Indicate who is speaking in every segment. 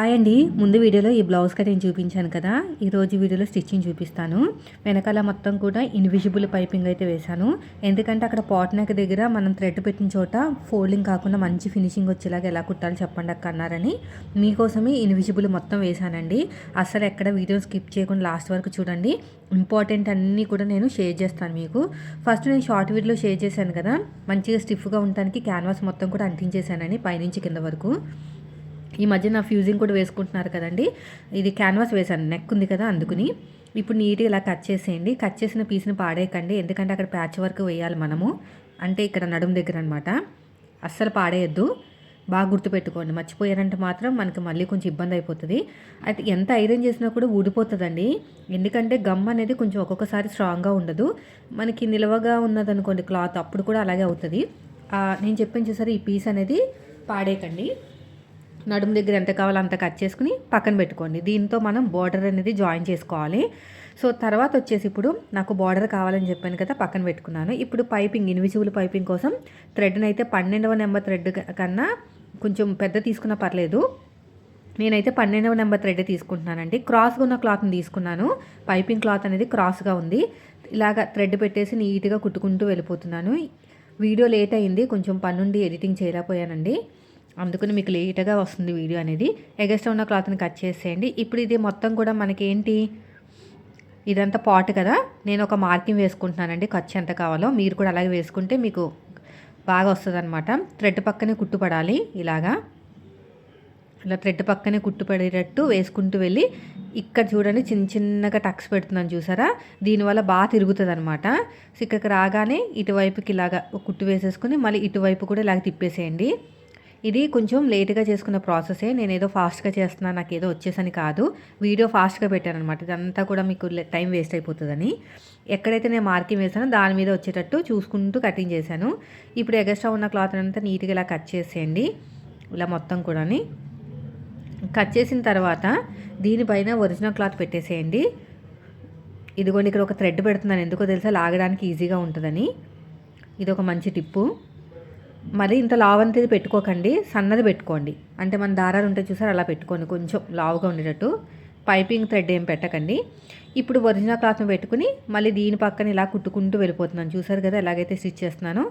Speaker 1: Hi అండి. ముందు వీడియోలో ఈ బ్లౌజ్ కటింగ్ చూపించాను కదా. ఈరోజు వీడియోలో స్టిచ్చింగ్ చూపిస్తాను. వెనకాల మొత్తం కూడా ఇన్విజిబుల్ పైపింగ్ అయితే వేశాను. ఎందుకంటే అక్కడ పాట్ నెక్ దగ్గర మనం థ్రెడ్ పెట్టిన చోట ఫోల్డింగ్ కాకుండా మంచి ఫినిషింగ్ వచ్చేలాగా ఎలా కుట్టాలి చెప్పండి అక్క అన్నారని. మీకోసమే ఇన్విజిబుల్ మొత్తం వేశానండి. అసలు ఎక్కడ వీడియో స్కిప్ చేయకుండా లాస్ట్ వరకు చూడండి. ఇంపార్టెంట్ అన్నీ కూడా నేను షేర్ చేస్తాను మీకు. ఫస్ట్ నేను షార్ట్ వీడియోలో షేర్ చేశాను కదా. మంచిగా స్టిఫ్గా ఉండటానికి క్యాన్వాస్ మొత్తం కూడా అంటించేశానని పైనుంచి కింద వరకు. ఈ మధ్య నా ఫ్యూజింగ్ కూడా వేసుకుంటున్నారు కదండి. ఇది క్యాన్వాస్ వేసాను నెక్ ఉంది కదా అందుకుని. ఇప్పుడు నీట్గా ఇలా కట్ చేసేయండి. కట్ చేసిన పీస్ని పాడేయకండి. ఎందుకంటే అక్కడ ప్యాచ్ వర్క్ వేయాలి మనము. అంటే ఇక్కడ నడుము దగ్గర అనమాట అస్సలు పాడేయద్దు. బాగా గుర్తుపెట్టుకోండి. మర్చిపోయారంటే మాత్రం మనకి మళ్ళీ కొంచెం ఇబ్బంది అయిపోతుంది. అయితే ఎంత ఐరన్ చేసినా కూడా ఊడిపోతుందండి. ఎందుకంటే గమ్ అనేది కొంచెం ఒక్కొక్కసారి స్ట్రాంగ్గా ఉండదు. మనకి నిలవగా ఉన్నదనుకోండి క్లాత్ అప్పుడు కూడా అలాగే అవుతుంది. నేను చెప్పాను చూసారు? ఈ పీస్ అనేది పాడేయకండి. నడుము దగ్గర ఎంత కావాలో అంత కట్ చేసుకుని పక్కన పెట్టుకోండి. దీంతో మనం బార్డర్ అనేది జాయిన్ చేసుకోవాలి. సో తర్వాత వచ్చేసి ఇప్పుడు నాకు బార్డర్ కావాలని చెప్పాను కదా పక్కన పెట్టుకున్నాను. ఇప్పుడు పైపింగ్ ఇన్విజిబుల్ పైపింగ్ కోసం థ్రెడ్ని అయితే పన్నెండవ నెంబర్ థ్రెడ్ కన్నా కొంచెం పెద్ద తీసుకున్నా పర్లేదు. నేనైతే పన్నెండవ నెంబర్ థ్రెడ్ తీసుకుంటున్నానండి. క్రాస్గా ఉన్న క్లాత్ని తీసుకున్నాను. పైపింగ్ క్లాత్ అనేది క్రాస్గా ఉంది. ఇలాగ థ్రెడ్ పెట్టేసి నీట్గా కుట్టుకుంటూ వెళ్ళిపోతున్నాను. వీడియో లేట్ అయింది. కొంచెం పనుండి ఎడిటింగ్ చేయలేకపోయానండి. అందుకని మీకు లేట్గా వస్తుంది వీడియో అనేది. ఎగస్ట్రా ఉన్న క్లాత్ని కట్ చేసేయండి. ఇప్పుడు ఇది మొత్తం కూడా మనకి ఏంటి ఇదంతా పాట్ కదా. నేను ఒక మార్కింగ్ వేసుకుంటున్నానండి. ఖర్చు ఎంత కావాలో మీరు కూడా అలాగే వేసుకుంటే మీకు బాగా వస్తుంది అనమాట థ్రెడ్ పక్కనే కుట్టుపడాలి ఇలాగా. ఇలా థ్రెడ్ పక్కనే కుట్టుపడేటట్టు వేసుకుంటూ వెళ్ళి ఇక్కడ చూడండి చిన్న చిన్నగా టక్స్ పెడుతున్నాను చూసారా? దీనివల్ల బాగా తిరుగుతుంది అనమాట సో ఇక్కడికి రాగానే ఇటువైపుకి ఇలాగా కుట్టు వేసేసుకుని మళ్ళీ ఇటువైపు కూడా ఇలాగ తిప్పేసేయండి. ఇది కొంచెం లేట్గా చేసుకున్న ప్రాసెసే. నేను ఏదో ఫాస్ట్గా చేస్తున్నాను నాకు ఏదో వచ్చేసని కాదు. వీడియో ఫాస్ట్గా పెట్టాను అనమాట ఇదంతా కూడా మీకు టైం వేస్ట్ అయిపోతుందని. ఎక్కడైతే నేను మార్కింగ్ వేసానో దాని మీద వచ్చేటట్టు చూసుకుంటూ కటింగ్ చేశాను. ఇప్పుడు ఎగస్ట్రా ఉన్న క్లాత్ అంతా నీట్గా ఇలా కట్ చేసేయండి. ఇలా మొత్తం కూడా కట్ చేసిన తర్వాత దీనిపైన ఒరిజినల్ క్లాత్ పెట్టేసేయండి. ఇదిగోండి ఇక్కడ ఒక థ్రెడ్ పెడుతున్నాను. ఎందుకో తెలుసా? లాగడానికి ఈజీగా ఉంటుందని. ఇది ఒక మంచి టిప్పు. మరి ఇంత లావంతిది పెట్టుకోకండి సన్నది పెట్టుకోండి. అంటే మన దారాలు ఉంటే చూసారు అలా పెట్టుకోండి. కొంచెం లావుగా ఉండేటట్టు. పైపింగ్ థ్రెడ్ ఏం పెట్టకండి. ఇప్పుడు ఒరిజినల్ క్లాత్ని పెట్టుకుని మళ్ళీ దీని పక్కన ఇలా కుట్టుకుంటూ వెళ్ళిపోతున్నాను. చూసారు కదా ఎలాగైతే స్టిచ్ చేస్తున్నాను.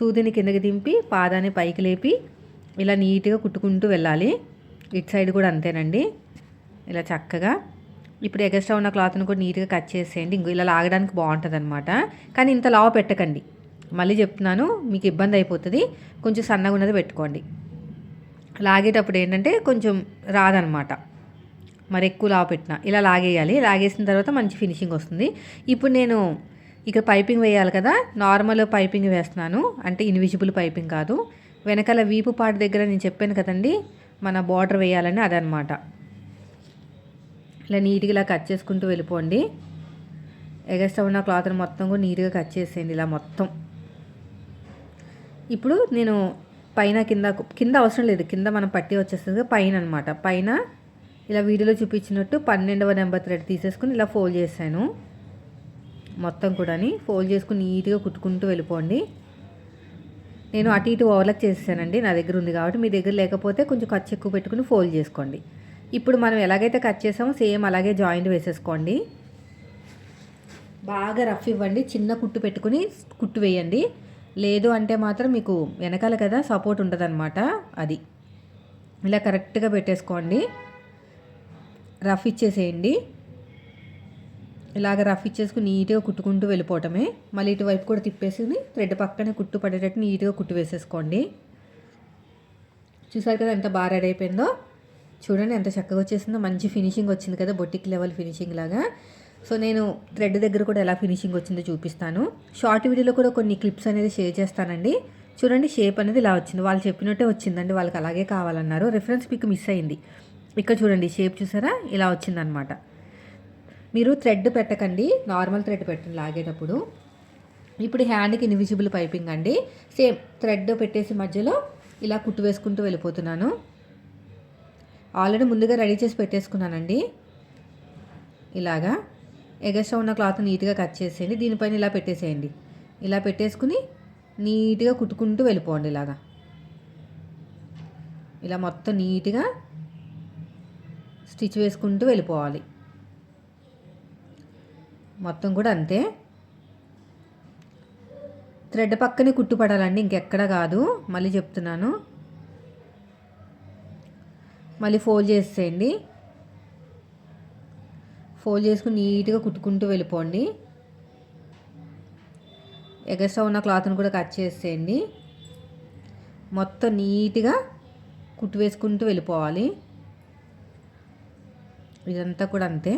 Speaker 1: సూదిని కిందకి దింపి పాదాన్ని పైకి లేపి ఇలా నీట్గా కుట్టుకుంటూ వెళ్ళాలి. ఇటు సైడ్ కూడా అంతేనండి. ఇలా చక్కగా. ఇప్పుడు ఎగస్ట్రా ఉన్న క్లాత్ని కూడా నీట్గా కట్ చేసేయండి. ఇంకో ఇలా లాగడానికి బాగుంటుంది అనమాట కానీ ఇంత లావు పెట్టకండి. మళ్ళీ చెప్తున్నాను మీకు ఇబ్బంది అయిపోతుంది కొంచెం సన్నగా ఉన్నది పెట్టుకోండి. లాగేటప్పుడు ఏంటంటే కొంచెం రాదనమాట. మరి ఎక్కువ లావు పెట్టిన. ఇలా లాగేయాలి. లాగేసిన తర్వాత మంచి ఫినిషింగ్ వస్తుంది. ఇప్పుడు నేను ఇక్కడ పైపింగ్ వేయాలి కదా. నార్మల్ పైపింగ్ వేస్తున్నాను. అంటే ఇన్విజిబుల్ పైపింగ్ కాదు. వెనకాల వీపు పాటు దగ్గర నేను చెప్పాను కదండి మన బార్డర్ వేయాలని అదనమాట. ఇలా నీట్గా ఇలా కట్ చేసుకుంటూ వెళ్ళిపోండి. ఎగస్ట్రా ఉన్న క్లాత్ని మొత్తం కూడా నీట్గా కట్ చేసేయండి ఇలా మొత్తం. ఇప్పుడు నేను పైన కింద కింద అవసరం లేదు. కింద మనం పట్టి వచ్చేస్తుంది పైన అనమాట పైన ఇలా వీడియోలో చూపించినట్టు పన్నెండవ నెంబర్ థ్రెడ్ తీసేసుకుని ఇలా ఫోల్డ్ చేశాను. మొత్తం కూడాని ఫోల్డ్ చేసుకుని నీట్గా కుట్టుకుంటూ వెళ్ళిపోండి. నేను అటు ఇటు ఓవర్లక్ చేసేసానండి. నా దగ్గర ఉంది కాబట్టి మీ దగ్గర లేకపోతే కొంచెం ఖర్చు ఎక్కువ పెట్టుకుని ఫోల్డ్ చేసుకోండి. ఇప్పుడు మనం ఎలాగైతే కట్ చేసామో సేమ్ అలాగే జాయింట్ వేసేసుకోండి. బాగా రఫ్ ఇవ్వండి. చిన్న కుట్టు పెట్టుకుని కుట్టు వేయండి. లేదు అంటే మాత్రం మీకు వెనకాల కదా సపోర్ట్ ఉంటుందన్నమాట అది. ఇలా కరెక్ట్గా పెట్టేసుకోండి. రఫ్ ఇచ్చేసేయండి. ఇలాగ రఫ్ ఇచ్చేసుకుని నీట్గా కుట్టుకుంటూ వెళ్ళిపోవటమే. మళ్ళీ ఇటువైపు కూడా తిప్పేసుకుని థ్రెడ్ పక్కనే కుట్టు పడేటట్టు నీట్గా కుట్టు వేసేసుకోండి. చూసారు కదా ఎంత బాగా రెడీ అయిపోయిందో? చూడండి ఎంత చక్కగా వచ్చేసిందో. మంచి ఫినిషింగ్ వచ్చింది కదా బొట్టిక్ లెవెల్ ఫినిషింగ్ లాగా. సో నేను థ్రెడ్ దగ్గర కూడా ఎలా ఫినిషింగ్ వచ్చిందో చూపిస్తాను. షార్ట్ వీడియోలో కూడా కొన్ని క్లిప్స్ అనేది షేర్ చేస్తానండి. చూడండి షేప్ అనేది ఇలా వచ్చింది. వాళ్ళు చెప్పినట్టే వచ్చిందండి. వాళ్ళకి అలాగే కావాలన్నారు. రిఫరెన్స్ పిక్ మిస్ అయింది. ఇక్కడ చూడండి షేప్ చూసారా? ఇలా వచ్చిందనమాట మీరు థ్రెడ్ పెట్టకండి. నార్మల్ థ్రెడ్ పెట్టండి లాగేటప్పుడు. ఇప్పుడు హ్యాండ్కి ఇన్విజిబుల్ పైపింగ్ అండి. సేమ్ థ్రెడ్ పెట్టేసి మధ్యలో ఇలా కుట్టు వేసుకుంటూ వెళ్ళిపోతున్నాను. ఆల్రెడీ ముందుగా రెడీ చేసి పెట్టేసుకున్నానండి. ఇలాగా. ఎగస్ట్రా ఉన్న క్లాత్ నీట్గా కట్ చేసేయండి. దీనిపైన ఇలా పెట్టేసేయండి. ఇలా పెట్టేసుకుని నీట్గా కుట్టుకుంటూ వెళ్ళిపోండి ఇలాగా. ఇలా మొత్తం నీట్గా స్టిచ్ వేసుకుంటూ వెళ్ళిపోవాలి. మొత్తం కూడా అంతే. థ్రెడ్ పక్కనే కుట్టుపడాలండి. ఇంకెక్కడ కాదు. మళ్ళీ చెప్తున్నాను. మళ్ళీ ఫోల్డ్ చేసేయండి. ఫోల్డ్ చేసుకుని నీట్గా కుట్టుకుంటూ వెళ్ళిపోండి. ఎగస్ట్రా ఉన్న క్లాత్ని కూడా కట్ చేసేయండి. మొత్తం నీట్గా కుట్టు వేసుకుంటూ వెళ్ళిపోవాలి. ఇదంతా కూడా అంతే.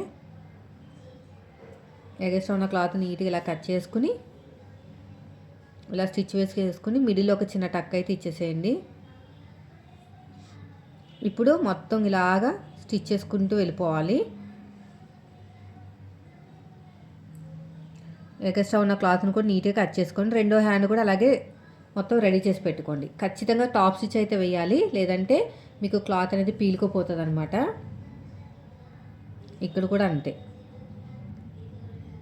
Speaker 1: ఎగస్ట్రా ఉన్న క్లాత్ నీట్గా ఇలా కట్ చేసుకుని ఇలా స్టిచ్ వేసి వేసుకుని మిడిల్లో ఒక చిన్న టక్ అయితే ఇచ్చేసేయండి. ఇప్పుడు మొత్తం ఇలాగా స్టిచ్ చేసుకుంటూ వెళ్ళిపోవాలి. ఎక్స్ట్రా ఉన్న క్లాత్ని కూడా నీట్గా కట్ చేసుకోండి రెండో హ్యాండ్ కూడా అలాగే మొత్తం రెడీ చేసి పెట్టుకోండి. ఖచ్చితంగా టాప్ స్టిచ్ అయితే వేయాలి. లేదంటే మీకు క్లాత్ అనేది పీలుకుపోతుంది అనమాట ఇక్కడ కూడా అంతే.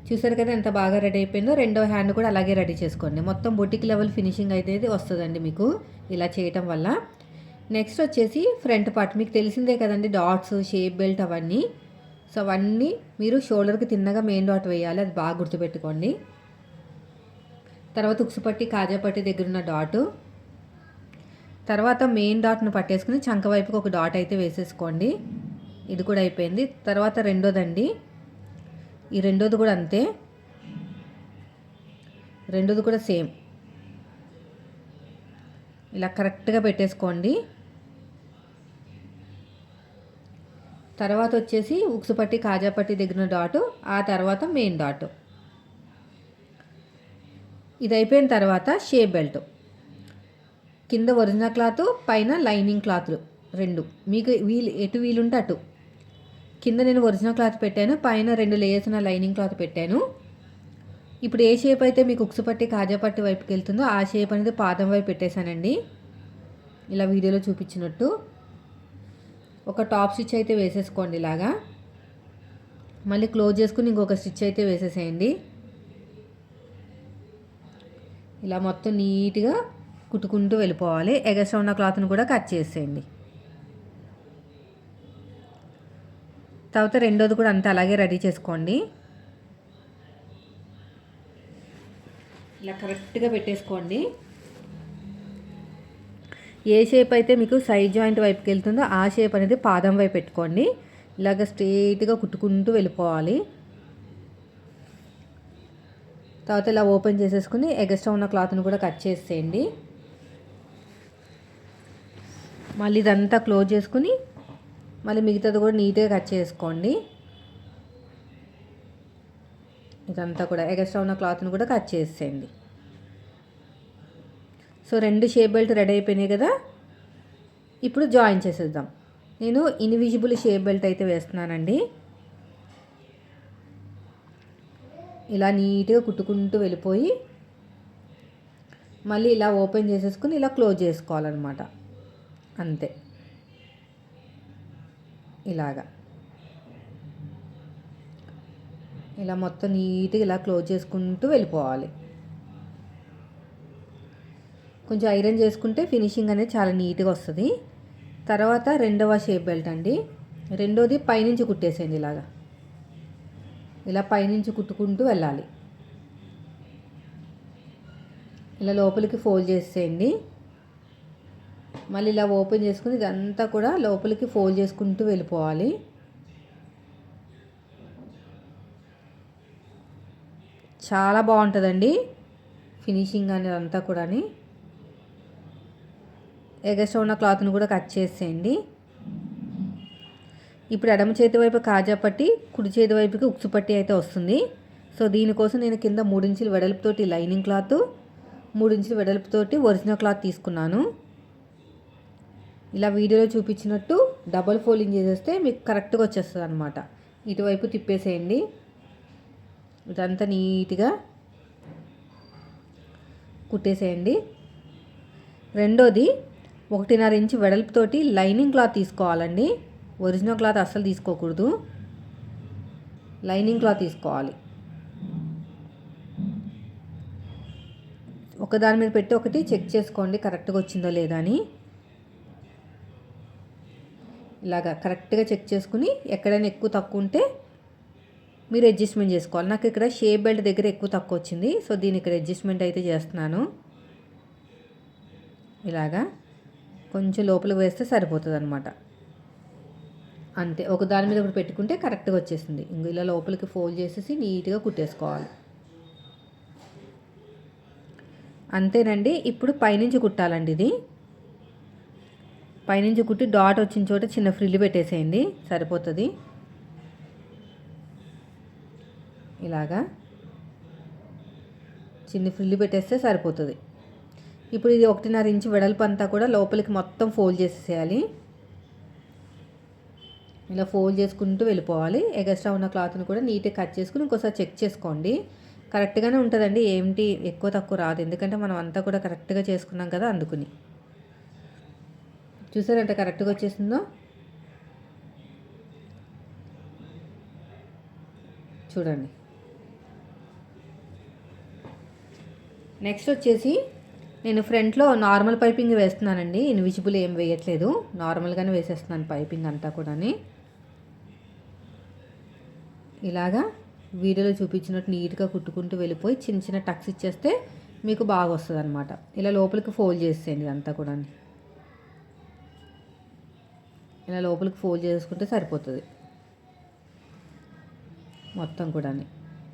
Speaker 1: చూసారు కదా ఎంత బాగా రెడీ అయిపోయిందో? రెండో హ్యాండ్ కూడా అలాగే రెడీ చేసుకోండి. మొత్తం బొటిక్ లెవెల్ ఫినిషింగ్ అయితే వస్తుందండి మీకు ఇలా చేయటం వల్ల. నెక్స్ట్ వచ్చేసి ఫ్రంట్ పార్ట్. మీకు తెలిసిందే కదండి డాట్స్ షేప్ బెల్ట్ అవన్నీ. సో అవన్నీ మీరు షోల్డర్కి తిన్నగా మెయిన్ డాట్ వేయాలి అది బాగా గుర్తుపెట్టుకోండి. తర్వాత ఉక్సుపట్టి కాజాపట్టి దగ్గర ఉన్న డాటు. తర్వాత మెయిన్ డాట్ను పట్టేసుకుని చంక వైపుకి ఒక డాట్ అయితే వేసేసుకోండి. ఇది కూడా అయిపోయింది. తర్వాత రెండోదండి. ఈ రెండోది కూడా అంతే. రెండోది కూడా సేమ్. ఇలా కరెక్ట్గా పెట్టేసుకోండి. తర్వాత వచ్చేసి ఉక్సుపట్టి కాజాపట్టి దగ్గర డాటు ఆ తర్వాత మెయిన్ డాటు. ఇది అయిపోయిన తర్వాత షేప్ బెల్ట్ కింద ఒరిజినల్ క్లాత్ పైన లైనింగ్ క్లాత్లు రెండు. మీకు వీలు ఎటు వీలుంటే అటు. కింద నేను ఒరిజినల్ క్లాత్ పెట్టాను పైన రెండు లేయర్స్ ఉన్న లైనింగ్ క్లాత్ పెట్టాను. ఇప్పుడు ఏ షేప్ అయితే మీకు ఉక్సుపట్టి కాజాపట్టి వైపుకి వెళ్తుందో ఆ షేప్ అనేది పాదం వైపు పెట్టేశానండి. ఇలా వీడియోలో చూపించినట్టు. ఒక టాప్ స్టిచ్ అయితే వేసేసుకోండి ఇలాగా. మళ్ళీ క్లోజ్ చేసుకుని ఇంకొక స్టిచ్ అయితే వేసేసేయండి. ఇలా మొత్తం నీట్గా కుట్టుకుంటూ వెళ్ళిపోవాలి. ఎగస్ట్రా ఉన్న క్లాత్ని కూడా కట్ చేసేయండి. తర్వాత రెండోది కూడా అంతా అలాగే రెడీ చేసుకోండి. ఇలా కరెక్ట్గా పెట్టేసుకోండి. ఏ షేప్ అయితే మీకు సైడ్ జాయింట్ వైపుకి వెళ్తుందో ఆ షేప్ అనేది పాదం వైపు పెట్టుకోండి. ఇలాగ స్ట్రెయిట్గా కుట్టుకుంటూ వెళ్ళిపోవాలి. తర్వాత ఇలా ఓపెన్ చేసేసుకుని ఎగస్ట్రా ఉన్న క్లాత్ని కూడా కట్ చేసేయండి. మళ్ళీ ఇదంతా క్లోజ్ చేసుకుని మళ్ళీ మిగతాది కూడా నీట్గా కట్ చేసుకోండి. ఇదంతా కూడా ఎగస్ట్రా ఉన్న క్లాత్ని కూడా కట్ చేసేయండి. సో రెండు షేప్ బెల్ట్ రెడీ అయిపోయినాయి కదా. ఇప్పుడు జాయిన్ చేసేద్దాం. నేను ఇన్విజిబుల్ షేప్ బెల్ట్ అయితే వేస్తున్నానండి. ఇలా నీట్గా కుట్టుకుంటూ వెళ్ళిపోయి మళ్ళీ ఇలా ఓపెన్ చేసేసుకుని ఇలా క్లోజ్ చేసుకోవాలన్నమాట. అంతే. ఇలాగా. ఇలా మొత్తం నీట్గా ఇలా క్లోజ్ చేసుకుంటూ వెళ్ళిపోవాలి. కొంచెం ఐరన్ చేసుకుంటే ఫినిషింగ్ అనేది చాలా నీట్గా వస్తుంది. తర్వాత రెండవ షేప్ బెల్ట్ అండి. రెండోది పైనుంచి కుట్టేసేయండి ఇలాగా. ఇలా పైనుంచి కుట్టుకుంటూ వెళ్ళాలి. ఇలా లోపలికి ఫోల్డ్ చేసేయండి. మళ్ళీ ఇలా ఓపెన్ చేసుకుని ఇదంతా కూడా లోపలికి ఫోల్డ్ చేసుకుంటూ వెళ్ళిపోవాలి. చాలా బాగుంటుందండి ఫినిషింగ్ అనేది అంతా కూడా ఎగస్ట్రా ఉన్న క్లాత్ని కూడా కట్ చేసేయండి. ఇప్పుడు ఎడమ చేతి వైపు కాజా పట్టి కుడి చేతి వైపుకి ఉక్సు పట్టి అయితే వస్తుంది. సో దీనికోసం నేను కింద మూడించులు వెడల్పుతోటి లైనింగ్ క్లాత్ మూడించులు వెడల్పుతోటి ఒరిజినల్ క్లాత్ తీసుకున్నాను. ఇలా వీడియోలో చూపించినట్టు డబల్ ఫోల్డింగ్ చేసేస్తే మీకు కరెక్ట్గా వచ్చేస్తుంది అనమాట ఇటువైపు తిప్పేసేయండి. ఇదంతా నీట్గా కుట్టేసేయండి. రెండోది ఒకటిన్నర ఇంచు వెడల్పుతోటి లైనింగ్ క్లాత్ తీసుకోవాలండి. ఒరిజినల్ క్లాత్ అస్సలు తీసుకోకూడదు. లైనింగ్ క్లాత్ తీసుకోవాలి. ఒకదాని మీద పెట్టి ఒకటి చెక్ చేసుకోండి కరెక్ట్గా వచ్చిందో లేదా అని. ఇలాగా కరెక్ట్గా చెక్ చేసుకుని ఎక్కడైనా ఎక్కువ తక్కువ ఉంటే మీరు అడ్జస్ట్మెంట్ చేసుకోవాలి. నాకు ఇక్కడ షేప్ బెల్ట్ దగ్గర ఎక్కువ తక్కువ వచ్చింది. సో దీని ఇక్కడ అడ్జస్ట్మెంట్ అయితే చేస్తున్నాను. ఇలాగా. కొంచెం లోపలికి వేస్తే సరిపోతుంది అనమాట అంతే. ఒక దాని మీద ఒకటి పెట్టుకుంటే కరెక్ట్గా వచ్చేసింది ఇంక ఇలా లోపలికి ఫోల్డ్ చేసేసి నీట్గా కుట్టేసుకోవాలి. అంతేనండి. ఇప్పుడు పైనుంచి కుట్టాలండి ఇది. పైనుంచి కుట్టి డాట్ వచ్చిన చోట చిన్న ఫ్రిల్ పెట్టేసేయండి. సరిపోతుంది. ఇలాగా. చిన్న ఫ్రిల్ పెట్టేస్తే సరిపోతుంది. ఇప్పుడు ఇది ఒకటిన్నర ఇంచు వెడల్పు అంతా కూడా లోపలికి మొత్తం ఫోల్డ్ చేసేసేయాలి. ఇలా ఫోల్డ్ చేసుకుంటూ వెళ్ళిపోవాలి. ఎగస్ట్రా ఉన్న క్లాత్ని కూడా నీట్గా కట్ చేసుకుని ఇంకోసారి చెక్ చేసుకోండి. కరెక్ట్గానే ఉంటుందండి. ఏమిటి? ఎక్కువ తక్కువ రాదు. ఎందుకంటే మనం అంతా కూడా కరెక్ట్గా చేసుకున్నాం కదా అందుకుని. చూసారంటే కరెక్ట్గా వచ్చేసిందో? చూడండి. నెక్స్ట్ వచ్చేసి నేను ఫ్రంట్లో నార్మల్ పైపింగ్ వేస్తున్నానండి. ఇన్విజిబుల్ ఏం వేయట్లేదు. నార్మల్గానే వేసేస్తున్నాను పైపింగ్ అంతా కూడా ఇలాగా వీడియోలో చూపించినట్టు నీట్గా కుట్టుకుంటూ వెళ్ళిపోయి చిన్న చిన్న టక్స్ ఇచ్చేస్తే మీకు బాగా వస్తుంది అనమాట ఇలా లోపలికి ఫోల్డ్ చేసేయండి ఇదంతా కూడా ఇలా లోపలికి ఫోల్డ్ చేసుకుంటే సరిపోతుంది. మొత్తం కూడా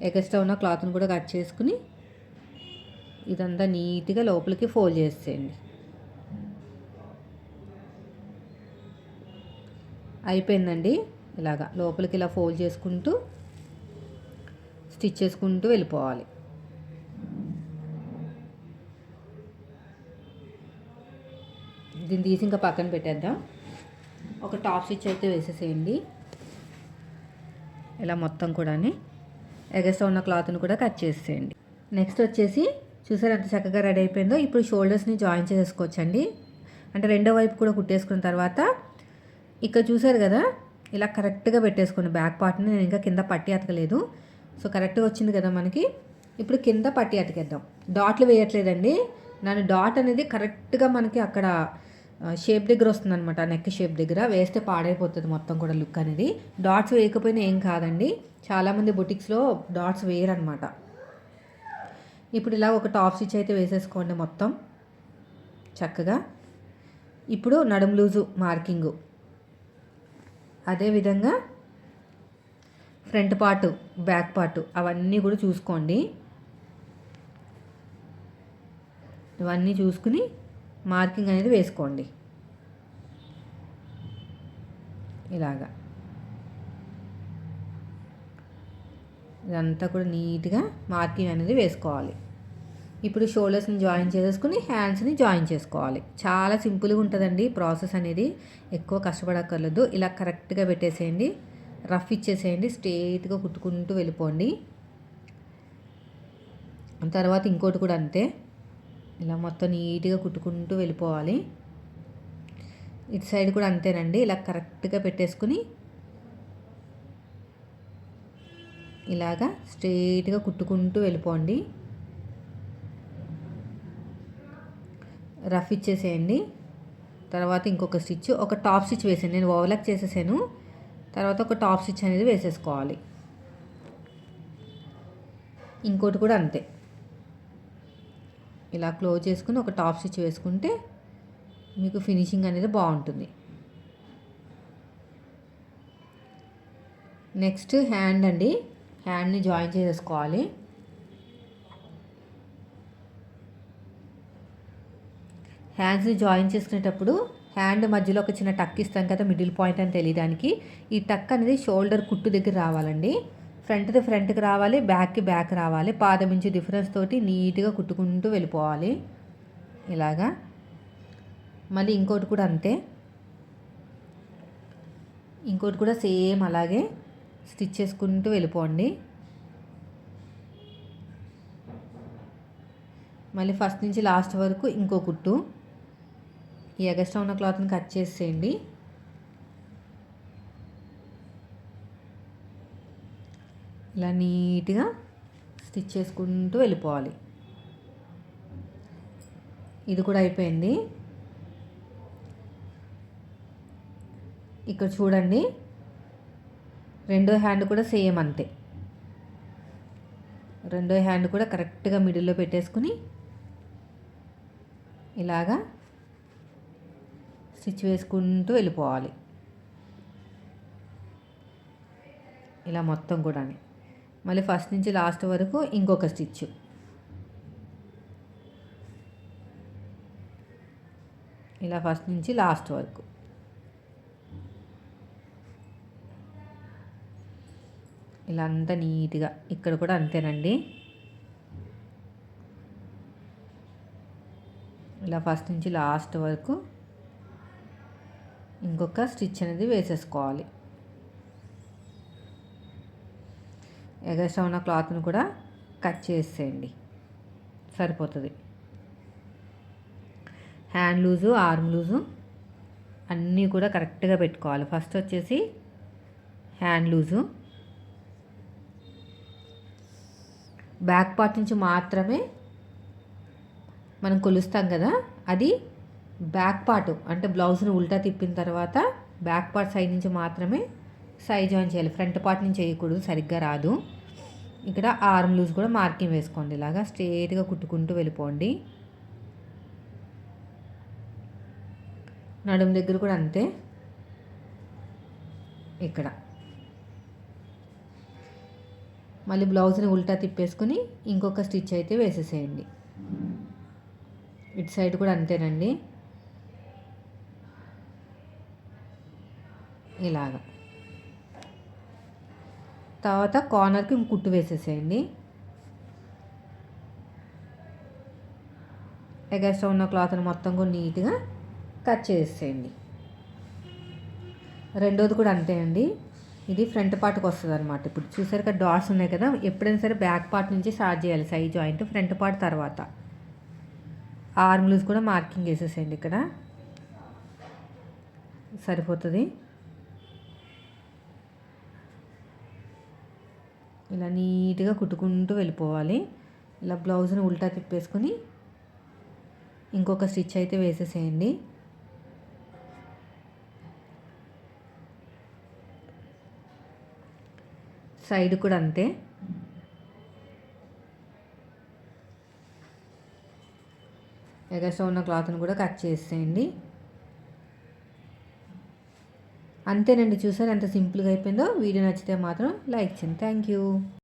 Speaker 1: ఎక్స్ట్రా ఉన్న క్లాత్ని కూడా కట్ చేసుకుని ఇదంతా నీట్గా లోపలికి ఫోల్డ్ చేసేయండి. అయిపోయిందండి. ఇలాగా లోపలికి ఇలా ఫోల్డ్ చేసుకుంటూ స్టిచ్ చేసుకుంటూ వెళ్ళిపోవాలి. దీన్ని తీసి ఇంకా పక్కన పెట్టేద్దాం. ఒక టాప్ స్టిచ్ అయితే వేసేసేయండి. ఇలా మొత్తం కూడా ఎగస్ట్రా ఉన్న క్లాత్ని కూడా కట్ చేసేయండి. నెక్స్ట్ వచ్చేసి చూసారు ఎంత చక్కగా రెడీ అయిపోయిందో? ఇప్పుడు షోల్డర్స్ని జాయిన్ చేసుకోవచ్చండి అంటే రెండో వైపు కూడా కుట్టేసుకున్న తర్వాత ఇక్కడ చూసారు కదా? ఇలా కరెక్ట్గా పెట్టేసుకోండి బ్యాక్ పార్ట్ని. నేను ఇంకా కింద పట్టి అతకలేదు. సో కరెక్ట్గా వచ్చింది కదా మనకి. ఇప్పుడు కింద పట్టి అతికేద్దాం. డాట్లు వేయట్లేదండి. నన్ను డాట్ అనేది కరెక్ట్గా మనకి అక్కడ షేప్ దగ్గర వస్తుంది అనమాట నెక్ షేప్ దగ్గర. వేస్తే పాడైపోతుంది మొత్తం కూడా లుక్ అనేది. డాట్స్ వేయకపోయినా ఏం కాదండి. చాలామంది బుటిక్స్లో డాట్స్ వేయరనమాట ఇప్పుడు ఇలా ఒక టాప్ స్టిచ్ అయితే వేసేసుకోండి మొత్తం. చక్కగా. ఇప్పుడు నడుము లూజు మార్కింగు. అదేవిధంగా ఫ్రంట్ పార్ట్ బ్యాక్ పార్ట్ అవన్నీ కూడా చూసుకోండి. ఇవన్నీ చూసుకుని మార్కింగ్ అనేది వేసుకోండి. ఇలాగా. ఇదంతా కూడా నీట్గా మార్కింగ్ అనేది వేసుకోవాలి. ఇప్పుడు షోల్డర్స్ని జాయిన్ చేసుకుని హ్యాండ్స్ని జాయిన్ చేసుకోవాలి. చాలా సింపుల్గా ఉంటుందండి ప్రాసెస్ అనేది. ఎక్కువ కష్టపడక్కర్లేదు. ఇలా కరెక్ట్గా పెట్టేసేయండి. రఫ్ ఇచ్చేసేయండి. స్ట్రేట్గా కుట్టుకుంటూ వెళ్ళిపోండి. తర్వాత ఇంకోటి కూడా అంతే. ఇలా మొత్తం నీట్గా కుట్టుకుంటూ వెళ్ళిపోవాలి. ఇటు సైడ్ కూడా అంతేనండి. ఇలా కరెక్ట్గా పెట్టేసుకుని ఇలాగా స్ట్రైట్గా కుట్టుకుంటూ వెళ్ళిపోండి. రఫ్ ఇచ్చేసేయండి. తర్వాత ఇంకొక స్టిచ్ ఒక టాప్ స్టిచ్ వేసాను నేను ఓవర్లాక్ చేసేసాను. తర్వాత ఒక టాప్ స్టిచ్ అనేది వేసేసుకోవాలి. ఇంకోటి కూడా అంతే. ఇలా క్లోజ్ చేసుకుని ఒక టాప్ స్టిచ్ వేసుకుంటే మీకు ఫినిషింగ్ అనేది బాగుంటుంది. నెక్స్ట్ హ్యాండ్ అండి. హ్యాండ్ని జాయిన్ చేసేసుకోవాలి. హ్యాండ్స్ని జాయిన్ చేసుకునేటప్పుడు హ్యాండ్ మధ్యలో ఒక చిన్న టక్ ఇస్తాం కదా మిడిల్ పాయింట్ అని తెలియడానికి ఈ టక్ అనేది షోల్డర్ కుట్టు దగ్గర రావాలండి. ఫ్రంట్ది ఫ్రంట్కి రావాలి బ్యాక్కి బ్యాక్ రావాలి. పాదం నుంచి డిఫరెన్స్ తోటి నీట్గా కుట్టుకుంటూ వెళ్ళిపోవాలి. ఇలాగా. మళ్ళీ ఇంకోటి కూడా అంతే. ఇంకోటి కూడా సేమ్ అలాగే. స్టిచ్ చేసుకుంటూ వెళ్ళిపోండి. మళ్ళీ ఫస్ట్ నుంచి లాస్ట్ వరకు ఇంకో కుట్టు. ఈ ఎగస్ట్రా ఉన్న క్లాత్ని కట్ చేసేయండి. ఇలా నీట్గా స్టిచ్ చేసుకుంటూ వెళ్ళిపోవాలి. ఇది కూడా అయిపోయింది. ఇక్కడ చూడండి. రెండో హ్యాండ్ కూడా సేమ్ అంతే. రెండో హ్యాండ్ కూడా కరెక్ట్గా మిడిల్లో పెట్టేసుకుని ఇలాగా స్టిచ్ వేసుకుంటూ వెళ్ళిపోవాలి. ఇలా మొత్తం కూడా మళ్ళీ ఫస్ట్ నుంచి లాస్ట్ వరకు ఇంకొక స్టిచ్. ఇలా ఫస్ట్ నుంచి లాస్ట్ వరకు. ఇలా అంతా నీట్గా ఇక్కడ కూడా అంతేనండి. ఇలా ఫస్ట్ నుంచి లాస్ట్ వరకు ఇంకొక స్టిచ్ అనేది వేసేసుకోవాలి. ఎగస్ట్రా ఉన్న క్లాత్ని కూడా కట్ చేసేయండి. సరిపోతుంది. హ్యాండ్ లూజు ఆర్మ్ లూజు అన్నీ కూడా కరెక్ట్గా పెట్టుకోవాలి. ఫస్ట్ వచ్చేసి హ్యాండ్ లూజు. బ్యాక్ పార్ట్ నుంచి మాత్రమే మనం కొలుస్తాం కదా. అది బ్యాక్ పార్ట్ అంటే బ్లౌజ్ని ఉల్టా తిప్పిన తర్వాత బ్యాక్ పార్ట్ సైడ్ నుంచి మాత్రమే సైజ్ జాయిన్ చేయాలి. ఫ్రంట్ పార్ట్ నుంచి చేయకూడదు సరిగ్గా రాదు. ఇక్కడ ఆర్మ్ లూజ్ కూడా మార్కింగ్ వేసుకోండి. ఇలాగా స్ట్రేట్గా కుట్టుకుంటూ వెళ్ళిపోండి. నడుము దగ్గర కూడా అంతే. ఇక్కడ. మళ్ళీ బ్లౌజ్ని ఉల్టా తిప్పేసుకుని ఇంకొక స్టిచ్ అయితే వేసేసేయండి. ఇటు సైడ్ కూడా అంతేనండి. ఇలాగా. తర్వాత కార్నర్కి కుట్టు వేసేసేయండి. ఎగస్ట్రా ఉన్న క్లాత్ని మొత్తం కూడా నీట్గా కట్ చేసేయండి రెండోది కూడా అంతే అండి ఇది ఫ్రంట్ పార్ట్కి వస్తుంది అనమాట ఇప్పుడు చూసారు కదా డాట్స్ ఉన్నాయి కదా ఎప్పుడైనా సరే బ్యాక్ పార్ట్ నుంచి స్టార్ట్ చేయాలి సైడ్ జాయింట్ ఫ్రంట్ పార్ట్ తర్వాత. ఆర్మ్ లూజ్ కూడా మార్కింగ్ వేసేసేయండి ఇక్కడ. సరిపోతుంది. ఇలా నీట్గా కుట్టుకుంటూ వెళ్ళిపోవాలి. ఇలా బ్లౌజ్ని ఉల్టా తిప్పేసుకొని ఇంకొక స్టిచ్ అయితే వేసేసేయండి. సైడ్ కూడా అంతే. ఎగస్ట్రా ఉన్న క్లాత్ని కూడా కట్ చేసేయండి. అంతేనండి చూసారు ఎంత సింపుల్గా అయిపోయిందో. వీడియో నచ్చితే మాత్రం లైక్ చేయండి. Thank you.